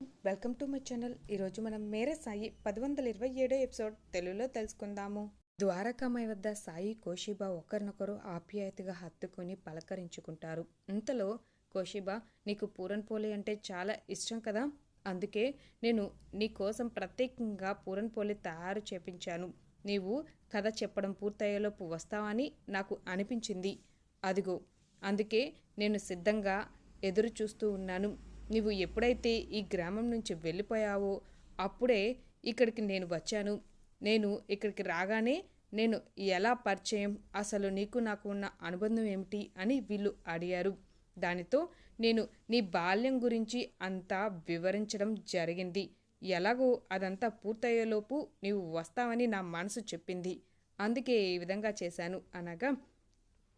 Welcome to my channel. ఈరోజు మనం మేరే సాయి పది వందల ఇరవై ఏడో ఎపిసోడ్ తెలుగులో తెలుసుకుందాము. ద్వారకామయ్య వద్ద సాయి కోషిబా ఒకరినొకరు ఆప్యాయతగా హత్తుకొని పలకరించుకుంటారు. ఇంతలో కోషిబా నీకు పూరన్ పోలి అంటే చాలా ఇష్టం కదా? అందుకే నేను నీ కోసం ప్రత్యేకంగా పూరన్ పోలి తయారు చేపించాను. నీవు కథ చెప్పడం పూర్తయ్యేలోపు వస్తావని నాకు అనిపించింది. అదిగో అందుకే నేను సిద్ధంగా ఎదురు చూస్తూ ఉన్నాను. నువ్వు ఎప్పుడైతే ఈ గ్రామం నుంచి వెళ్ళిపోయావో అప్పుడే ఇక్కడికి నేను వచ్చాను. నేను ఇక్కడికి రాగానే నేను ఎలా పరిచయం అసలు నీకు నాకు ఉన్న అనుబంధం ఏమిటి అని వీళ్ళు అడిగారు. దానితో నేను నీ బాల్యం గురించి అంతా వివరించడం జరిగింది. ఎలాగో అదంతా పూర్తయ్యేలోపు నీవు వస్తావని నా మనసు చెప్పింది. అందుకే ఈ విధంగా చేశాను అనగా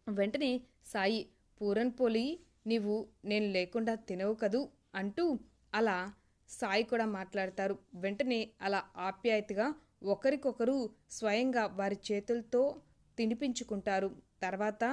వెంటనే సాయి పూరన్ పోలి నీవు నేను లేకుండా తినవు కదూ అంటూ అలా సాయి కూడా మాట్లాడతారు. వెంటనే అలా ఆప్యాయతగా ఒకరికొకరు స్వయంగా వారి చేతులతో తినిపించుకుంటారు. తర్వాత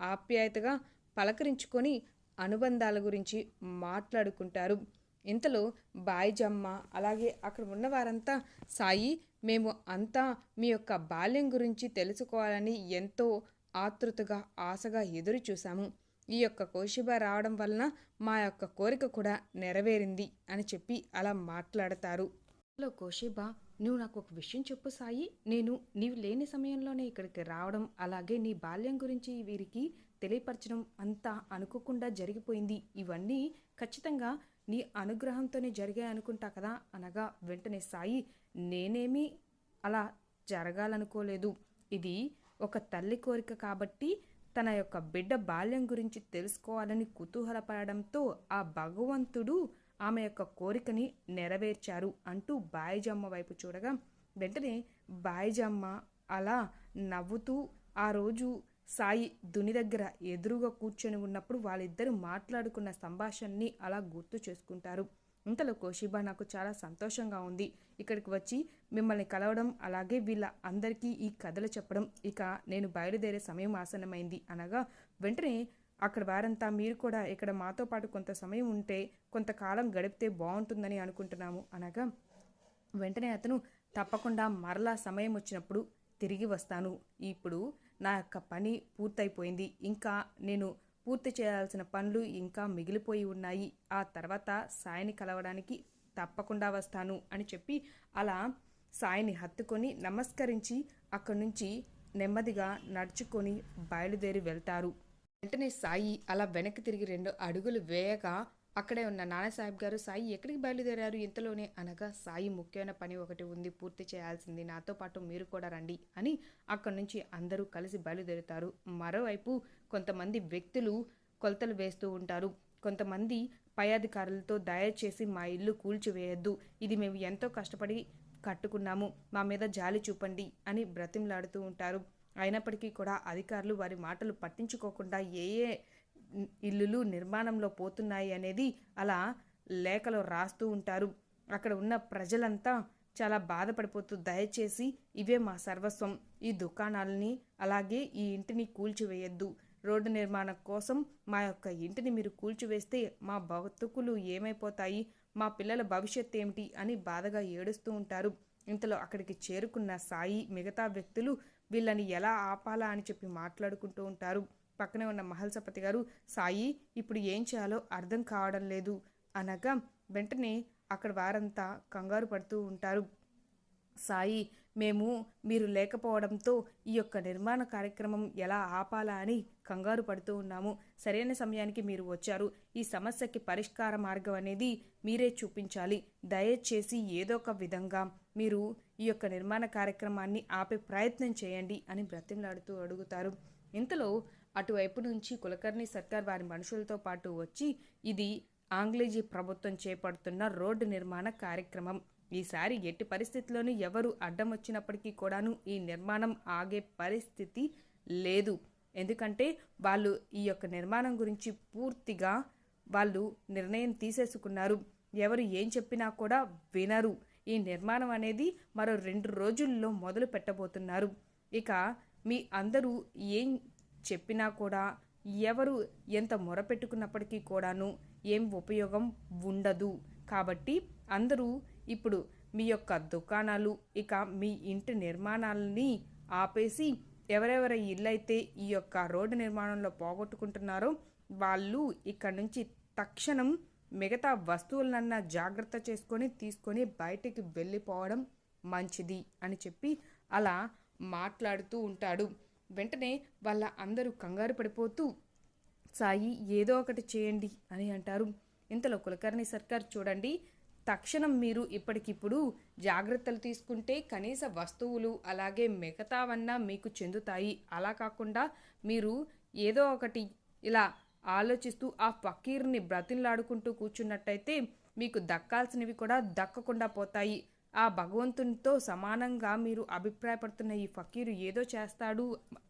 ఆప్యాయతగా పలకరించుకొని అనుబంధాల గురించి మాట్లాడుకుంటారు. ఇంతలో బాయిజమ్మ అలాగే అక్కడ ఉన్న వారంతా సాయి మేము అంతా మీ యొక్క బాల్యం గురించి తెలుసుకోవాలని ఎంతో ఆతృతగా ఆశగా ఎదురు చూశాము ఈ యొక్క కోషిబా రావడం వలన మా యొక్క కోరిక కూడా నెరవేరింది అని చెప్పి అలా మాట్లాడతారు. హలో కోషిబా నువ్వు నాకు ఒక విషయం చెప్పు సాయి. నేను నీవు లేని సమయంలోనే ఇక్కడికి రావడం అలాగే నీ బాల్యం గురించి వీరికి తెలియపరచడం అంతా అనుకోకుండా జరిగిపోయింది. ఇవన్నీ ఖచ్చితంగా నీ అనుగ్రహంతోనే జరిగాయి అనుకుంటా కదా? అనగా వెంటనే సాయి నేనేమీ అలా జరగాలనుకోలేదు. ఇది ఒక తల్లి కోరిక కాబట్టి తన యొక్క బిడ్డ బాల్యం గురించి తెలుసుకోవాలని కుతూహలపడడంతో ఆ భగవంతుడు ఆమె యొక్క కోరికని నెరవేర్చారు అంటూ బాయిజమ్మ వైపు చూడగా వెంటనే బాయిజమ్మ అలా నవ్వుతూ ఆ రోజు సాయి దుని దగ్గర ఎదురుగా కూర్చొని ఉన్నప్పుడు వాళ్ళిద్దరూ మాట్లాడుకున్న సంభాషణని అలా గుర్తు చేసుకుంటారు. ఇంతలో కోషిబా నాకు చాలా సంతోషంగా ఉంది. ఇక్కడికి వచ్చి మిమ్మల్ని కలవడం అలాగే వీళ్ళ అందరికీ ఈ కథలు చెప్పడం. ఇక నేను బయలుదేరే సమయం ఆసన్నమైంది. అనగా వెంటనే అక్కడ వారంతా మీరు కూడా ఇక్కడ మాతో పాటు కొంత సమయం ఉంటే కొంతకాలం గడిపితే బాగుంటుందని అనుకుంటున్నాము. అనగా వెంటనే అతను తప్పకుండా మరలా సమయం వచ్చినప్పుడు తిరిగి వస్తాను. ఇప్పుడు నా యొక్క పని పూర్తయిపోయింది. ఇంకా నేను పూర్తి చేయాల్సిన పనులు ఇంకా మిగిలిపోయి ఉన్నాయి. ఆ తర్వాత సాయిని కలవడానికి తప్పకుండా వస్తాను అని చెప్పి అలా సాయిని హత్తుకొని నమస్కరించి అక్కడి నుంచి నెమ్మదిగా నడుచుకొని బయలుదేరి వెళ్తారు. వెంటనే సాయి అలా వెనక్కి తిరిగి రెండు అడుగులు వేయగా అక్కడే ఉన్న నానాసాహెబ్ గారు సాయి ఎక్కడికి బయలుదేరారు ఇంతలోనే? అనగా సాయి ముఖ్యమైన పని ఒకటి ఉంది పూర్తి చేయాల్సింది. నాతో పాటు మీరు కూడా రండి అని అక్కడి నుంచి అందరూ కలిసి బయలుదేరుతారు. మరోవైపు కొంతమంది వ్యక్తులు కొలతలు వేస్తూ ఉంటారు. కొంతమంది పై అధికారులతో దయచేసి మా ఇల్లు కూల్చివేయొద్దు. ఇది మేము ఎంతో కష్టపడి కట్టుకున్నాము. మా మీద జాలి చూపండి అని బ్రతిమలాడుతూ ఉంటారు. అయినప్పటికీ కూడా అధికారులు వారి మాటలు పట్టించుకోకుండా ఏ ఏ ఇల్లులు నిర్మాణంలో పోతున్నాయి అనేది అలా లేఖలో రాస్తూ ఉంటారు. అక్కడ ఉన్న ప్రజలంతా చాలా బాధపడిపోతూ దయచేసి ఇవే మా సర్వస్వం. ఈ దుకాణాలని అలాగే ఈ ఇంటిని కూల్చివేయద్దు. రోడ్డు నిర్మాణం కోసం మా యొక్క ఇంటిని మీరు కూల్చివేస్తే మా బతుకులు ఏమైపోతాయి? మా పిల్లల భవిష్యత్ ఏమిటి? అని బాధగా ఏడుస్తూ ఉంటారు. ఇంతలో అక్కడికి చేరుకున్న సాయి మిగతా వ్యక్తులు వీళ్ళని ఎలా ఆపాలా అని చెప్పి మాట్లాడుకుంటూ ఉంటారు. పక్కనే ఉన్న మహల్సపతి గారు సాయి ఇప్పుడు ఏం చేయాలో అర్థం కావడం లేదు అనగా వెంటనే అక్కడ వారంతా కంగారు పడుతూ ఉంటారు. సాయి మేము మీరు లేకపోవడంతో ఈ యొక్క నిర్మాణ కార్యక్రమం ఎలా ఆపాలా అని కంగారు పడుతూ ఉన్నాము. సరైన సమయానికి మీరు వచ్చారు. ఈ సమస్యకి పరిష్కార మార్గం అనేది మీరే చూపించాలి. దయచేసి ఏదో ఒక విధంగా మీరు ఈ యొక్క నిర్మాణ కార్యక్రమాన్ని ఆపే ప్రయత్నం చేయండి అని బ్రతిమలాడుతూ అడుగుతారు. ఇంతలో అటువైపు నుంచి కులకర్ణి సర్కార్ వారి మనుషులతో పాటు వచ్చి ఇది ఆంగ్లేజీ ప్రభుత్వం చేపడుతున్న రోడ్డు నిర్మాణ కార్యక్రమం. ఈసారి ఎట్టి పరిస్థితిలోనూ ఎవరు అడ్డం వచ్చినప్పటికీ కూడాను ఈ నిర్మాణం ఆగే పరిస్థితి లేదు. ఎందుకంటే వాళ్ళు ఈ యొక్క నిర్మాణం గురించి పూర్తిగా వాళ్ళు నిర్ణయం తీసేసుకున్నారు. ఎవరు ఏం చెప్పినా కూడా వినరు. ఈ నిర్మాణం అనేది మరో రెండు రోజుల్లో మొదలు పెట్టబోతున్నారు. ఇక మీ అందరూ ఏం చెప్పినా కూడా ఎవరు ఎంత మొరపెట్టుకున్నప్పటికీ కూడాను ఏం ఉపయోగం ఉండదు. కాబట్టి అందరూ ఇప్పుడు మీ యొక్క దుకాణాలు ఇక మీ ఇంటి నిర్మాణాలని ఆపేసి ఎవరెవరి ఇల్లైతే ఈ యొక్క రోడ్డు నిర్మాణంలో పోగొట్టుకుంటున్నారో వాళ్ళు ఇక్కడ నుంచి తక్షణం మిగతా వస్తువులన్నా జాగ్రత్త చేసుకొని తీసుకొని బయటికి వెళ్ళిపోవడం మంచిది అని చెప్పి అలా మాట్లాడుతూ ఉంటాడు. వెంటనే వాళ్ళ అందరూ కంగారు పడిపోతూ సాయి ఏదో ఒకటి చేయండి అని అంటారు. ఇంతలో కులకర్ణి సర్కార్ చూడండి తక్షణం మీరు ఇప్పటికిప్పుడు జాగ్రత్తలు తీసుకుంటే కనీస వస్తువులు అలాగే మిగతావన్నా మీకు చెందుతాయి. అలా కాకుండా మీరు ఏదో ఒకటి ఇలా ఆలోచిస్తూ ఆ ఫకీర్ని బ్రతిన్లాడుకుంటూ కూర్చున్నట్టయితే మీకు దక్కాల్సినవి కూడా దక్కకుండా పోతాయి. ఆ భగవంతునితో సమానంగా మీరు అభిప్రాయపడుతున్న ఈ ఫకీరు ఏదో చేస్తాడు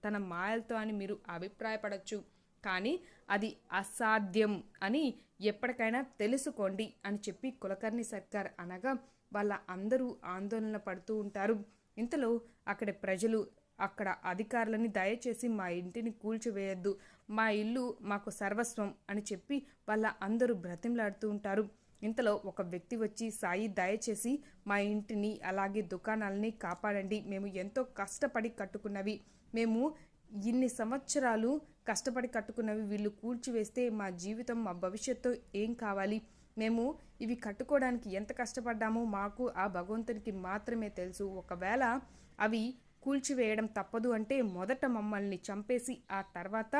తన మాయలతో అని మీరు అభిప్రాయపడచ్చు. కానీ అది అసాధ్యం అని ఎప్పటికైనా తెలుసుకోండి అని చెప్పి కులకర్ణి సర్కార్ అనగా వాళ్ళ అందరూ ఆందోళన పడుతూ ఉంటారు. ఇంతలో అక్కడ ప్రజలు అక్కడ అధికారులని దయచేసి మా ఇంటిని కూల్చివేయద్దు మా ఇల్లు మాకు సర్వస్వం అని చెప్పి వాళ్ళ అందరూ బ్రతిమలాడుతూ ఉంటారు. ఇంతలో ఒక వ్యక్తి వచ్చి సాయి దయచేసి మా ఇంటిని అలాగే దుకాణాలని కాపాడండి. మేము ఎంతో కష్టపడి కట్టుకున్నవి. మేము ఇన్ని సంవత్సరాలు కష్టపడి కట్టుకున్నవి. వీళ్ళు కూల్చివేస్తే మా జీవితం మా భవిష్యత్తు ఏం కావాలి? మేము ఇవి కట్టుకోవడానికి ఎంత కష్టపడ్డామో మాకు ఆ భగవంతునికి మాత్రమే తెలుసు. ఒకవేళ అవి కూల్చివేయడం తప్పదు అంటే మొదట మమ్మల్ని చంపేసి ఆ తర్వాత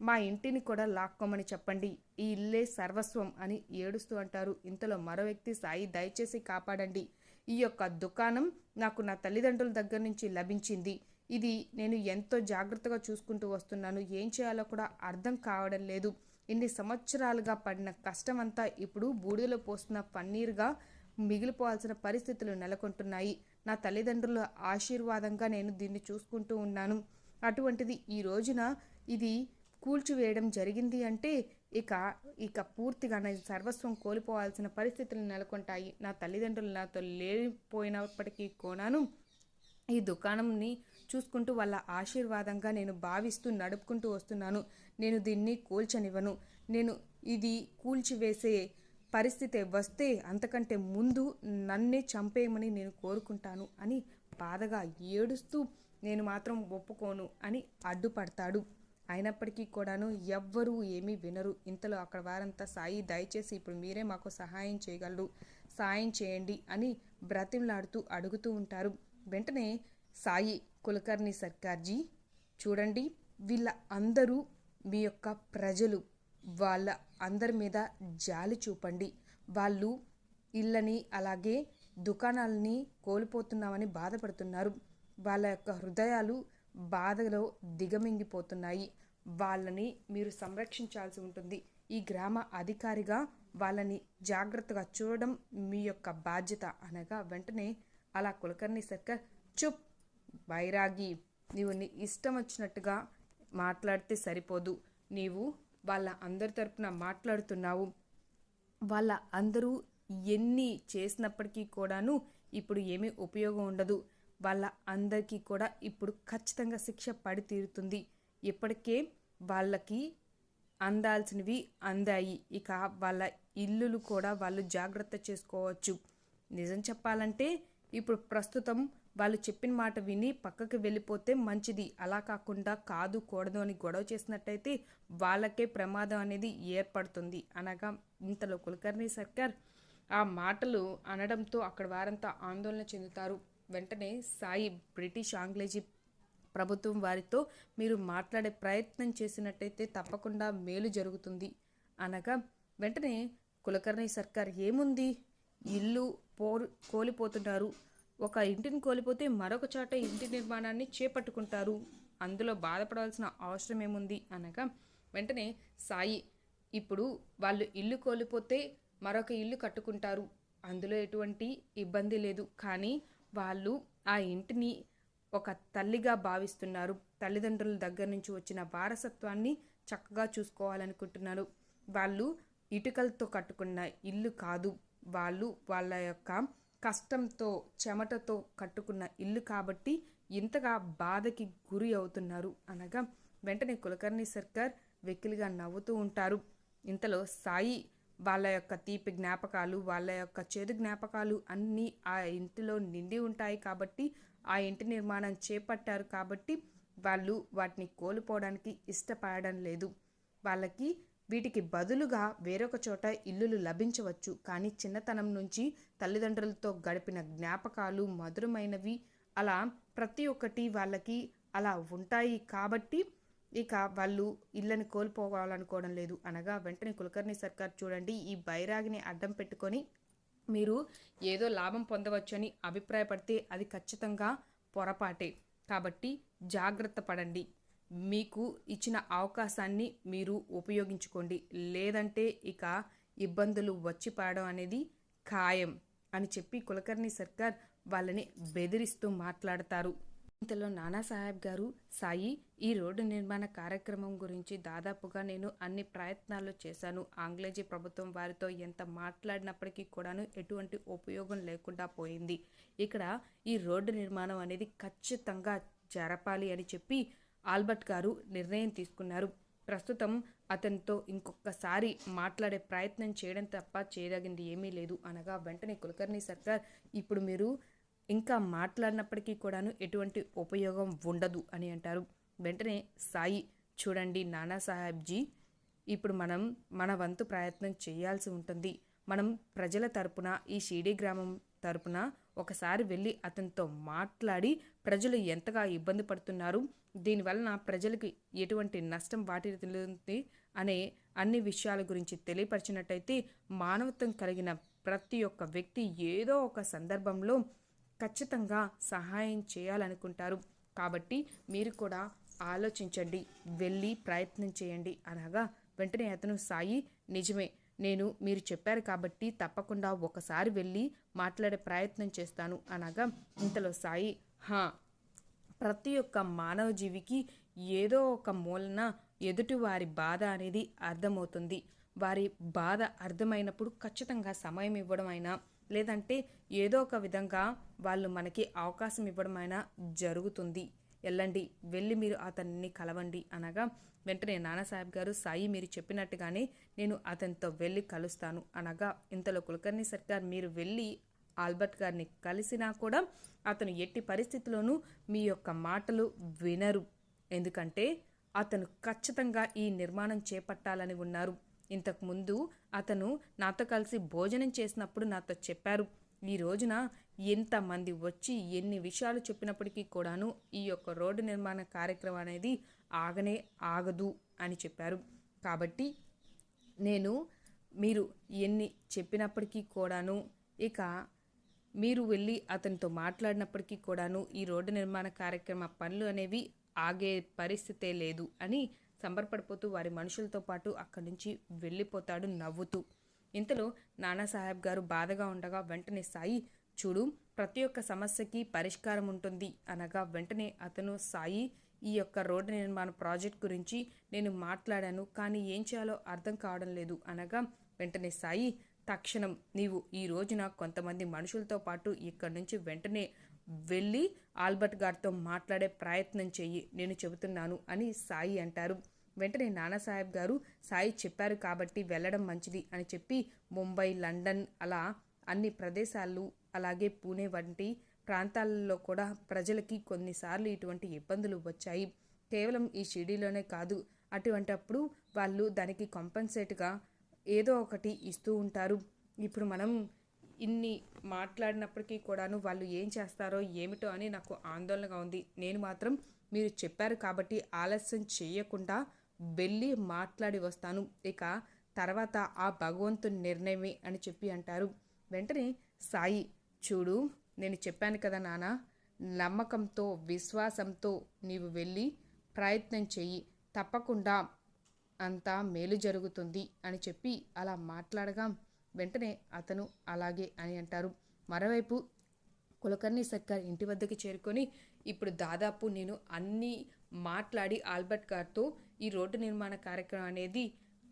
మా ఇంటిని కూడా లాక్కోమని చెప్పండి. ఈ ఇల్లే సర్వస్వం అని ఏడుస్తూ అంటారు. ఇంతలో మరో వ్యక్తి సాయి దయచేసి కాపాడండి. ఈ యొక్క దుకాణం నాకు నా తల్లిదండ్రుల దగ్గర నుంచి లభించింది. ఇది నేను ఎంతో జాగ్రత్తగా చూసుకుంటూ వస్తున్నాను. ఏం చేయాలో కూడా అర్థం కావడం లేదు. ఇన్ని సంవత్సరాలుగా పడిన కష్టమంతా ఇప్పుడు బూడిదలో పోస్తున్న పన్నీరుగా మిగిలిపోవాల్సిన పరిస్థితులు నెలకొంటున్నాయి. నా తల్లిదండ్రుల ఆశీర్వాదంగా నేను దీన్ని చూసుకుంటూ ఉన్నాను. అటువంటిది ఈ రోజున ఇది కూల్చివేయడం జరిగింది అంటే ఇక ఇక పూర్తిగా నా సర్వస్వం కోల్పోవాల్సిన పరిస్థితులు నెలకొంటాయి. నా తల్లిదండ్రులు నాతో లేనిపోయినప్పటికీ కోనాను ఈ దుకాణంని చూసుకుంటూ వాళ్ళ ఆశీర్వాదంగా నేను భావిస్తూ నడుపుకుంటూ వస్తున్నాను. నేను దీన్ని కూల్చనివ్వను. నేను ఇది కూల్చివేసే పరిస్థితి వస్తే అంతకంటే ముందు నన్నే చంపేయమని నేను కోరుకుంటాను అని బాధగా ఏడుస్తూ నేను మాత్రం ఒప్పుకోను అని అడ్డుపడతాడు. అయినప్పటికీ కూడాను ఎవ్వరూ ఏమీ వినరు. ఇంతలో అక్కడ వారంతా సాయి దయచేసి ఇప్పుడు మీరే మాకు సహాయం చేయగలరు. సాయం చేయండి అని బ్రతిమలాడుతూ అడుగుతూ ఉంటారు. వెంటనే సాయి కులకర్ణి సర్కార్జీ చూడండి వీళ్ళ అందరూ మీ యొక్క ప్రజలు. వాళ్ళ అందరి మీద జాలి చూపండి. వాళ్ళు ఇళ్ళని అలాగే దుకాణాలని కోల్పోతున్నామని బాధపడుతున్నారు. వాళ్ళ యొక్క హృదయాలు బాధలో దిగమింగిపోతున్నాయి. వాళ్ళని మీరు సంరక్షించాల్సి ఉంటుంది. ఈ గ్రామ అధికారిగా వాళ్ళని జాగ్రత్తగా చూడడం మీ యొక్క బాధ్యత. అనగా వెంటనే అలా కులకర్ణి సర్కార్ చుప్ బైరాగి నీవు నీ ఇష్టం వచ్చినట్టుగా మాట్లాడితే సరిపోదు. నీవు వాళ్ళ అందరి తరపున మాట్లాడుతున్నావు. వాళ్ళ అందరూ ఎన్ని చేసినప్పటికీ కూడాను ఇప్పుడు ఏమీ ఉపయోగం ఉండదు. వాళ్ళ అందరికీ కూడా ఇప్పుడు ఖచ్చితంగా శిక్ష పడి తీరుతుంది. ఇప్పటికే వాళ్ళకి అందాల్సినవి అందాయి. ఇక వాళ్ళ ఇల్లులు కూడా వాళ్ళు జాగ్రత్త చేసుకోవచ్చు. నిజం చెప్పాలంటే ఇప్పుడు ప్రస్తుతం వాళ్ళు చెప్పిన మాట విని పక్కకి వెళ్ళిపోతే మంచిది. అలా కాకుండా కాదు కూడదు అని గొడవ చేసినట్టయితే వాళ్ళకే ప్రమాదం అనేది ఏర్పడుతుంది. అనగా ఇంతలో కులకర్ణి సర్కార్ ఆ మాటలు అనడంతో అక్కడ వారంతా ఆందోళన చెందుతారు. వెంటనే సాయి బ్రిటిష్ ఆంగ్లేజీ ప్రభుత్వం వారితో మీరు మాట్లాడే ప్రయత్నం చేసినట్టయితే తప్పకుండా మేలు జరుగుతుంది. అనగా వెంటనే కులకర్ణి సర్కార్ ఏముంది? ఇల్లు పోరు కోలిపోతున్నారు. ఒక ఇంటిని కోల్పోతే మరొక చోట ఇంటి నిర్మాణాన్ని చేపట్టుకుంటారు. అందులో బాధపడాల్సిన అవసరం ఏముంది? అనగా వెంటనే సాయి ఇప్పుడు వాళ్ళు ఇల్లు కోల్పోతే మరొక ఇల్లు కట్టుకుంటారు. అందులో ఎటువంటి ఇబ్బంది లేదు. కానీ వాళ్ళు ఆ ఇంటిని ఒక తల్లిగా భావిస్తున్నారు. తల్లిదండ్రుల దగ్గర నుంచి వచ్చిన వారసత్వాన్ని చక్కగా చూసుకోవాలనుకుంటున్నారు. వాళ్ళు ఇటుకలతో కట్టుకున్న ఇల్లు కాదు. వాళ్ళు వాళ్ళ యొక్క కష్టంతో చెమటతో కట్టుకున్న ఇల్లు కాబట్టి ఇంతగా బాధకి గురి అవుతున్నారు అనగా వెంటనే కులకర్ణి సర్కార్ వెకిలిగా నవ్వుతూ ఉంటారు. ఇంతలో సాయి వాళ్ళ యొక్క తీపి జ్ఞాపకాలు వాళ్ళ యొక్క చేదు జ్ఞాపకాలు అన్నీ ఆ ఇంటిలో నిండి ఉంటాయి కాబట్టి ఆ ఇంటి నిర్మాణం చేపట్టారు కాబట్టి వాళ్ళు వాటిని కోల్పోవడానికి ఇష్టపడడం లేదు. వాళ్ళకి వీటికి బదులుగా వేరొక చోట ఇల్లులు లభించవచ్చు. కానీ చిన్నతనం నుంచి తల్లిదండ్రులతో గడిపిన జ్ఞాపకాలు మధురమైనవి. అలా ప్రతి ఒక్కటి వాళ్ళకి అలా ఉంటాయి కాబట్టి ఇక వాళ్ళు ఇళ్ళని కోల్పోవాలనుకోవడం లేదు. అనగా వెంటనే కులకర్ణి సర్కార్ చూడండి ఈ బైరాగిని అడ్డం పెట్టుకొని మీరు ఏదో లాభం పొందవచ్చని అభిప్రాయపడితే అది ఖచ్చితంగా పొరపాటే. కాబట్టి జాగ్రత్త పడండి. మీకు ఇచ్చిన అవకాశాన్ని మీరు ఉపయోగించుకోండి. లేదంటే ఇక ఇబ్బందులు వచ్చి పడడం అనేది ఖాయం అని చెప్పి కులకర్ణి సర్కార్ వాళ్ళని బెదిరిస్తూ మాట్లాడతారు. ఇంతలో నానా సాహెబ్ గారు సాయి ఈ రోడ్డు నిర్మాణ కార్యక్రమం గురించి దాదాపుగా నేను అన్ని ప్రయత్నాలు చేశాను. ఆంగ్లేజీ ప్రభుత్వం వారితో ఎంత మాట్లాడినప్పటికీ కూడాను ఎటువంటి ఉపయోగం లేకుండా పోయింది. ఇక్కడ ఈ రోడ్డు నిర్మాణం అనేది ఖచ్చితంగా జరపాలి అని చెప్పి ఆల్బర్ట్ గారు నిర్ణయం తీసుకున్నారు. ప్రస్తుతం అతనితో ఇంకొకసారి మాట్లాడే ప్రయత్నం చేయడం తప్ప చేయదగింది ఏమీ లేదు. అనగా వెంటనే కులకర్ణి సర్కార్ ఇప్పుడు మీరు ఇంకా మాట్లాడినప్పటికీ కూడాను ఎటువంటి ఉపయోగం ఉండదు అని అంటారు. వెంటనే సాయి చూడండి నానా సాహెబ్జీ ఇప్పుడు మనం మన వంతు ప్రయత్నం చేయాల్సి ఉంటుంది. మనం ప్రజల తరపున ఈ షీడీ గ్రామం తరపున ఒకసారి వెళ్ళి అతనితో మాట్లాడి ప్రజలు ఎంతగా ఇబ్బంది పడుతున్నారు దీనివలన ప్రజలకు ఎటువంటి నష్టం వాటిల్లుతుంది అనే అన్ని విషయాల గురించి తెలియపరిచినట్టయితే మానవత్వం కలిగిన ప్రతి ఒక్క వ్యక్తి ఏదో ఒక సందర్భంలో ఖచ్చితంగా సహాయం చేయాలనుకుంటారు. కాబట్టి మీరు కూడా ఆలోచించండి వెళ్ళి ప్రయత్నం చేయండి. అనగా వెంటనే అతను సాయి నిజమే నేను మీరు చెప్పారు కాబట్టి తప్పకుండా ఒకసారి వెళ్ళి మాట్లాడే ప్రయత్నం చేస్తాను. అనగా ఇంతలో సాయి హా ప్రతి ఒక్క మానవ జీవికి ఏదో ఒక మూలన ఎదుటి వారి బాధ అనేది అర్థమవుతుంది. వారి బాధ అర్థమైనప్పుడు ఖచ్చితంగా సమయం ఇవ్వడం అయినా లేదంటే ఏదో ఒక విధంగా వాళ్ళు మనకి అవకాశం ఇవ్వడం అయినా జరుగుతుంది. వెళ్ళండి వెళ్ళి మీరు అతన్ని కలవండి అనగా వెంటనే నానాసాహెబ్ గారు సాయి మీరు చెప్పినట్టుగానే నేను అతనితో వెళ్ళి కలుస్తాను. అనగా ఇంతలో కులకర్ణి సర్కార్ మీరు వెళ్ళి ఆల్బర్ట్ గారిని కలిసినా కూడా అతను ఎట్టి పరిస్థితిలోనూ మీ యొక్క మాటలు వినరు. ఎందుకంటే అతను ఖచ్చితంగా ఈ నిర్మాణం చేపట్టాలని ఉన్నారు. ఇంతకుముందు అతను నాతో కలిసి భోజనం చేసినప్పుడు నాతో చెప్పారు ఈ రోజున ఎంతమంది వచ్చి ఎన్ని విషయాలు చెప్పినప్పటికీ కూడాను ఈ యొక్క రోడ్డు నిర్మాణ కార్యక్రమం అనేది ఆగనే ఆగదు అని చెప్పారు. కాబట్టి నేను మీరు ఎన్ని చెప్పినప్పటికీ కూడాను ఇక మీరు వెళ్ళి అతనితో మాట్లాడినప్పటికీ కూడాను ఈ రోడ్డు నిర్మాణ కార్యక్రమ పనులు అనేవి ఆగే పరిస్థితే లేదు అని సంబరపడిపోతూ వారి మనుషులతో పాటు అక్కడి నుంచి వెళ్ళిపోతాడు నవ్వుతూ. ఇంతలో నానాసాహెబ్ గారు బాధగా ఉండగా వెంటనే సాయి చూడు ప్రతి ఒక్క సమస్యకి పరిష్కారం ఉంటుంది అనగా వెంటనే అతను సాయి ఈ యొక్క రోడ్డు నిర్మాణ ప్రాజెక్ట్ గురించి నేను మాట్లాడాను కానీ ఏం చేయాలో అర్థం కావడం లేదు అనగా వెంటనే సాయి తక్షణం నీవు ఈ రోజున కొంతమంది మనుషులతో పాటు ఇక్కడి నుంచి వెంటనే వెళ్ళి ఆల్బర్ట్ గారితో మాట్లాడే ప్రయత్నం చెయ్యి నేను చెబుతున్నాను అని సాయి అంటారు. వెంటనే నానాసాహెబ్ గారు సాయి చెప్పారు కాబట్టి వెళ్ళడం మంచిది అని చెప్పి ముంబై లండన్ అలా అన్ని ప్రదేశాలు అలాగే పూణే వంటి ప్రాంతాలలో కూడా ప్రజలకి కొన్నిసార్లు ఇటువంటి ఇబ్బందులు వచ్చాయి. కేవలం ఈ షిడీలోనే కాదు అటువంటప్పుడు వాళ్ళు దానికి కాంపన్సేట్గా ఏదో ఒకటి ఇస్తూ ఉంటారు. ఇప్పుడు మనం ఇన్ని మాట్లాడినప్పటికీ కూడాను వాళ్ళు ఏం చేస్తారో ఏమిటో అని నాకు ఆందోళనగా ఉంది. నేను మాత్రం మీరు చెప్పారు కాబట్టి ఆలస్యం చేయకుండా వెళ్ళి మాట్లాడి వస్తాను. ఇక తర్వాత ఆ భగవంతుని నిర్ణయమే అని చెప్పి అంటారు. వెంటనే సాయి చూడు నేను చెప్పాను కదా నాన్న నమ్మకంతో విశ్వాసంతో నీవు వెళ్ళి ప్రయత్నం చెయ్యి. తప్పకుండా అంతా మేలు జరుగుతుంది అని చెప్పి అలా మాట్లాడగా వెంటనే అతను అలాగే అని అంటారు. మరోవైపు కులకర్ణి సర్కార్ ఇంటి వద్దకు చేరుకొని ఇప్పుడు దాదాపు నేను అన్నీ మాట్లాడి ఆల్బర్ట్ గారితో ఈ రోడ్డు నిర్మాణ కార్యక్రమం అనేది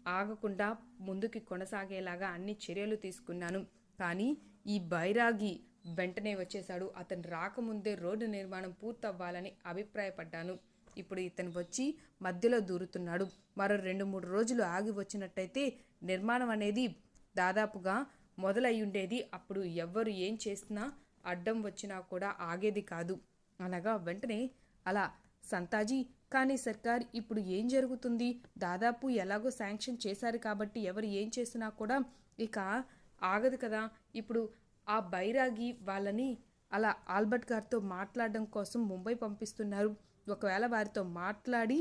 ఆగకుండా ముందుకి కొనసాగేలాగా అన్ని చర్యలు తీసుకున్నాను. కానీ ఈ బైరాగి వెంటనే వచ్చేశాడు. అతను రాకముందే రోడ్డు నిర్మాణం పూర్తవ్వాలని అభిప్రాయపడ్డాను. ఇప్పుడు ఇతను వచ్చి మధ్యలో దూరుతున్నాడు. మరో రెండు మూడు రోజులు ఆగి వచ్చినట్టయితే నిర్మాణం అనేది దాదాపుగా మొదలై ఉండేది అప్పుడు ఎవ్వరు ఏం చేసినా అడ్డం వచ్చినా కూడా ఆగేది కాదు. అనగా వెంటనే అలా సంతాజీ కానీ సర్కార్ ఇప్పుడు ఏం జరుగుతుంది? దాదాపు ఎలాగో శాంక్షన్ చేశారు కాబట్టి ఎవరు ఏం చేసినా కూడా ఇక ఆగదు కదా. ఇప్పుడు ఆ బైరాగి వాళ్ళని అలా ఆల్బర్ట్ గారితో మాట్లాడడం కోసం ముంబై పంపిస్తున్నారు. ఒకవేళ వారితో మాట్లాడి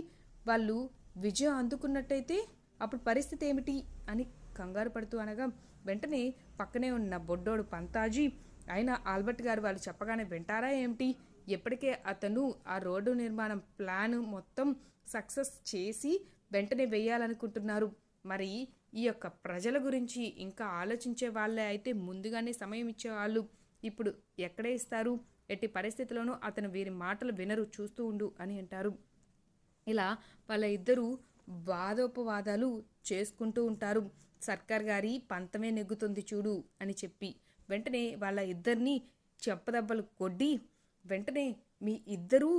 వాళ్ళు విజయం అందుకున్నట్టయితే అప్పుడు పరిస్థితి ఏమిటి అని కంగారు పడుతూ అనగా వెంటనే పక్కనే ఉన్న బొడ్డోడు పంతాజీ అయినా ఆల్బర్ట్ గారు వాళ్ళు చెప్పగానే వింటారా ఏమిటి? ఎప్పటికే అతను ఆ రోడ్డు నిర్మాణం ప్లాన్ మొత్తం సక్సెస్ చేసి వెంటనే వేయాలనుకుంటున్నారు. మరి ఈ యొక్క ప్రజల గురించి ఇంకా ఆలోచించే వాళ్ళే అయితే ముందుగానే సమయం ఇచ్చేవాళ్ళు. ఇప్పుడు ఎక్కడే ఇస్తారు? ఎట్టి పరిస్థితుల్లోనూ అతను వీరి మాటలు వినరు చూస్తూ ఉండు అని అంటారు. ఇలా వాళ్ళ ఇద్దరు వాదోపవాదాలు చేసుకుంటూ ఉంటారు. సర్కార్ గారి పంతమే నెగ్గుతుంది చూడు అని చెప్పి వెంటనే వాళ్ళ ఇద్దరిని చెప్పదెబ్బలు కొడ్డి వెంటనే మీ ఇద్దరూ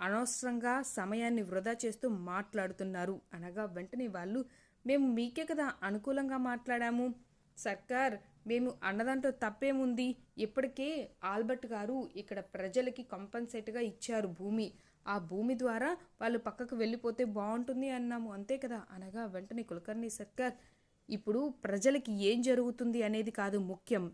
అనవసరంగా సమయాన్ని వృధా చేస్తూ మాట్లాడుతున్నారు. అనగా వెంటనే వాళ్ళు మేము మీకే కదా అనుకూలంగా మాట్లాడాము. సర్కార్ మేము అన్నదాంట్లో తప్పేముంది? ఇప్పటికే ఆల్బర్ట్ గారు ఇక్కడ ప్రజలకి కంపన్సేట్గా ఇచ్చారు భూమి. ఆ భూమి ద్వారా వాళ్ళు పక్కకు వెళ్ళిపోతే బాగుంటుంది అన్నాము. అంతే కదా? అనగా వెంటనే కులకర్ణి సర్కార్ ఇప్పుడు ప్రజలకి ఏం జరుగుతుంది అనేది కాదు ముఖ్యం.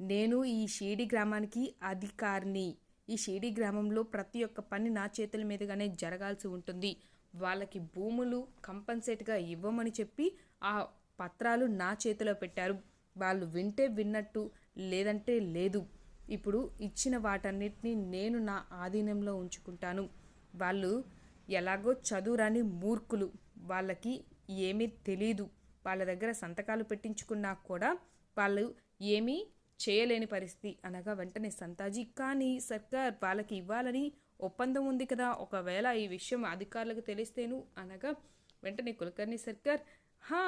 నేను ఈ షీడి గ్రామానికి అధికారిని. ఈ షీడి గ్రామంలో ప్రతి ఒక్క పని నా చేతుల మీదుగానే జరగాల్సి ఉంటుంది. వాళ్ళకి భూములు కంపన్సేట్గా ఇవ్వమని చెప్పి ఆ పత్రాలు నా చేతిలో పెట్టారు. వాళ్ళు వింటే విన్నట్టు లేదంటే లేదు. ఇప్పుడు ఇచ్చిన వాటన్నిటిని నేను నా ఆధీనంలో ఉంచుకుంటాను. వాళ్ళు ఎలాగో చదువురాని మూర్ఖులు. వాళ్ళకి ఏమీ తెలీదు. వాళ్ళ దగ్గర సంతకాలు పెట్టించుకున్నా కూడా వాళ్ళు ఏమీ చేయలేని పరిస్థితి. అనగా వెంటనే సంతాజీ కానీ సర్కార్ వాళ్ళకి ఇవ్వాలని ఒప్పందం ఉంది కదా ఒకవేళ ఈ విషయం అధికారులకు తెలిస్తేను అనగా వెంటనే కులకర్ణి సర్కార్ హా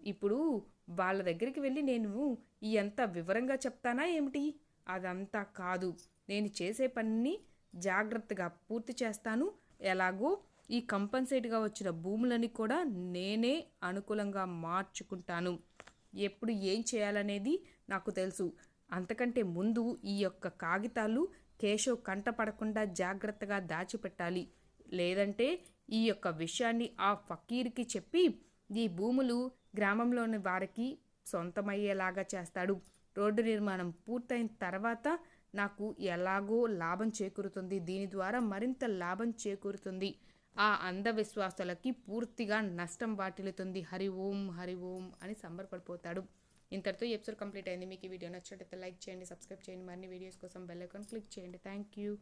ఇప్పుడు వాళ్ళ దగ్గరికి వెళ్ళి నేను ఈ అంత వివరంగా చెప్తానా ఏమిటి? అదంతా కాదు. నేను చేసే పనిని జాగ్రత్తగా పూర్తి చేస్తాను. ఎలాగో ఈ కంపన్సేట్గా వచ్చిన భూములని కూడా నేనే అనుకూలంగా మార్చుకుంటాను. ఎప్పుడు ఏం చేయాలనేది నాకు తెలుసు. అంతకంటే ముందు ఈ యొక్క కాగితాలు కేశవ్ కంటపడకుండా జాగ్రత్తగా దాచిపెట్టాలి. లేదంటే ఈ యొక్క విషయాన్ని ఆ ఫకీర్కి చెప్పి ఈ భూములు గ్రామంలోని వారికి సొంతమయ్యేలాగా చేస్తాడు. రోడ్డు నిర్మాణం పూర్తయిన తర్వాత నాకు ఎలాగో లాభం చేకూరుతుంది. దీని ద్వారా మరింత లాభం చేకూరుతుంది. ఆ అంధవిశ్వాసాలకి పూర్తిగా నష్టం వాటిల్లుతుంది. హరి ఓం హరి ఓం అని సంబరపడిపోతాడు. ఇంతటితో ఎపిసోడ్ కంప్లీట్ అయింది. మీకు ఈ వీడియో నచ్చినట్లయితే లైక్ చేయండి సబ్స్క్రైబ్ చేయండి. మరిన్ని వీడియోస్ కోసం బెల్ ఐకాన్ క్లిక్ చేయండి. Thank you.